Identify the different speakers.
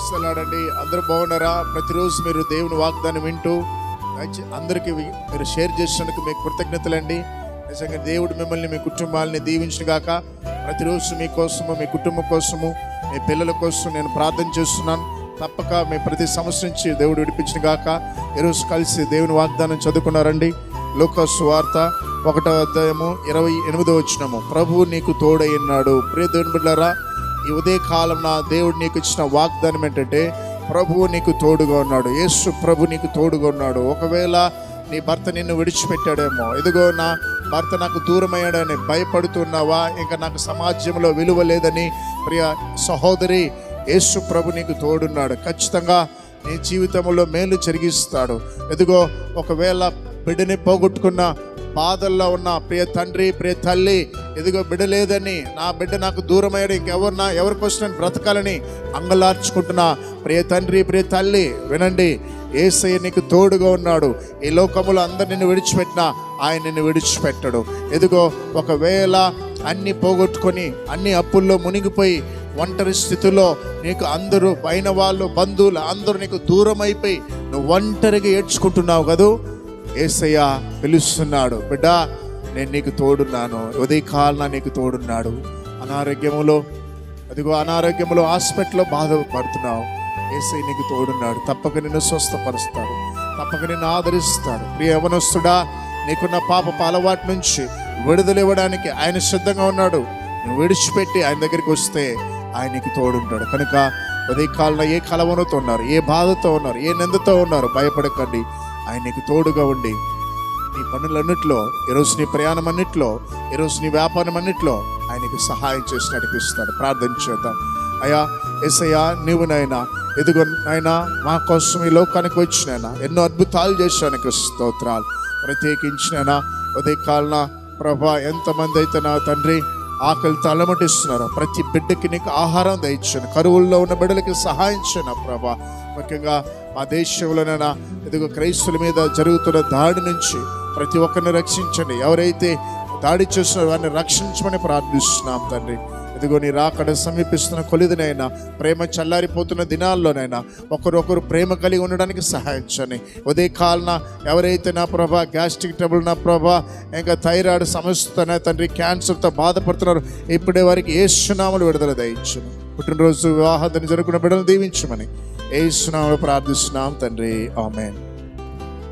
Speaker 1: ఇస్తలాడండి అందరూ బాగున్నారా? ప్రతిరోజు మీరు దేవుని వాగ్దానం వింటూ అందరికి అందరికీ మీరు షేర్ చేసినందుకు మీకు కృతజ్ఞతలండి. నిజంగా దేవుడు మిమ్మల్ని మీ కుటుంబాలని దీవించిన కాక ప్రతిరోజు మీ కోసము మీ కుటుంబం కోసము మీ పిల్లల కోసం నేను ప్రార్థన చేస్తున్నాను. తప్పక మీ ప్రతి సమస్య నుంచి దేవుడు విడిపించిన గాక ఈరోజు కలిసి దేవుని వాగ్దానం చదువుకున్నారండి. లోకస్ వార్త ఒకటో అధ్యాయము ఇరవై ఎనిమిదో వచ్చినము ప్రభువు నీకు తోడై ఉన్నాడు. ప్రియ దేవుని బిడ్డారా ఈ ఉదయ కాలం నా దేవుడు నీకు ఇచ్చిన వాగ్దానం ఏంటంటే ప్రభువు నీకు తోడుగా ఉన్నాడు యేసు ప్రభు నీకు తోడుగా ఉన్నాడు. ఒకవేళ నీ భర్త నిన్ను విడిచిపెట్టాడేమో ఎదుగో నా భర్త నాకు దూరమయ్యాడని భయపడుతున్నావా ఇంకా నాకు సమాజంలో విలువ లేదని ప్రియ సహోదరి యేసు ప్రభు నీకు తోడున్నాడు. ఖచ్చితంగా నీ జీవితంలో మేలు జరిగిస్తాడు. ఎదుగో ఒకవేళ బిడ్డని పోగొట్టుకున్న బాధల్లో ఉన్న ప్రియ తండ్రి ప్రియ తల్లి ఎదుగో బిడ్డ లేదని నా బిడ్డ నాకు దూరమయ్యాడు ఇంకెవరు నా ఎవరి కోసం బ్రతకాలని అంగలార్చుకుంటున్నా. ప్రియ తండ్రి ప్రియ తల్లి వినండి ఏసయ్య నీకు తోడుగా ఉన్నాడు. ఈ లోకములో అందరు నిన్ను విడిచిపెట్టినా ఆయన నిన్ను విడిచిపెట్టడు. ఎదుగో ఒకవేళ అన్ని పోగొట్టుకొని అన్ని అప్పుల్లో మునిగిపోయి ఒంటరి స్థితిలో నీకు అందరూ పైన వాళ్ళు బంధువులు అందరూ నీకు దూరం అయిపోయి నువ్వు ఒంటరిగా ఏడ్చుకుంటున్నావు కదూ? ఏసయ్య పిలుస్తున్నాడు. బిడ్డ నేను నీకు తోడున్నాను. ఉదయకాలన నీకు తోడున్నాడు. అనారోగ్యములో అదిగో అనారోగ్యములో హాస్పిటల్లో బాధపడుతున్నావు. ఏసై నీకు తోడున్నాడు. తప్పక నిన్ను స్వస్థపరుస్తాడు. తప్పక నిన్ను ఆదరిస్తాడు. ప్రియ యవనస్తుడా నీకున్న పాప అలవాటు నుంచి విడుదల ఇవ్వడానికి ఆయన సిద్ధంగా ఉన్నాడు. నువ్వు విడిచిపెట్టి ఆయన దగ్గరికి వస్తే ఆయన నీకు తోడుంటాడు. కనుక ఉదయకాలంలో ఏ కలవనతో ఉన్నారు ఏ బాధతో ఉన్నారు ఏ నిందతో ఉన్నారు భయపడకండి. ఆయన నీకు తోడుగా ఉండి నీ పనులన్నిట్లో ఈరోజు నీ ప్రయాణం అన్నిట్లో ఈరోజు నీ వ్యాపారం అన్నిట్లో ఆయనకి సహాయం చేసి నడిపిస్తాడు. ప్రార్థన చేద్దాం. అయ్యా ఎసయ్యా నీవు నాయనా ఎదుగు నాయనా మా కోసం ఈ లోకానికి వచ్చినైనా ఎన్నో అద్భుతాలు చేశానికి స్తోత్రాలు. ప్రత్యేకించినైనా ఉదయకాలన ప్రభా ఎంతమంది అయితే నా తండ్రి ఆకలి తలమటిస్తున్నారు ప్రతి బిడ్డకి నీకు ఆహారం దయచాను కరువుల్లో ఉన్న బిడ్డలకి సహాయించాను ప్రభా. ముఖ్యంగా మా దేశంలోనైనా ఇదిగో క్రైస్తుల మీద జరుగుతున్న దాడి నుంచి ప్రతి ఒక్కరిని రక్షించండి. ఎవరైతే దాడి చేస్తున్నారో వారిని రక్షించమని ప్రార్థిస్తున్నాం తండ్రి. ఇదిగో నీ రాకడ సమీపిస్తున్న కొలిదినైనా ప్రేమ చల్లారిపోతున్న దినాల్లోనైనా ఒకరొకరు ప్రేమ కలిగి ఉండడానికి సహాయించండి ఉదయకాలన ఎవరైతే నా ప్రభా గ్యాస్ట్రిక్ ట్రబుల్ నా ప్రభా ఇంకా థైరాయిడ్ సమస్యతో తండ్రి క్యాన్సర్తో బాధపడుతున్నారు ఇప్పుడే వారికి ఏ సునాములు విడుదల దయచ్చు పుట్టినరోజు వివాహాన్ని జరుగుకున్న బిడ్డలు దీవించమని ఏ సునాములు ప్రార్థిస్తున్నాం తండ్రి. ఆమెన్.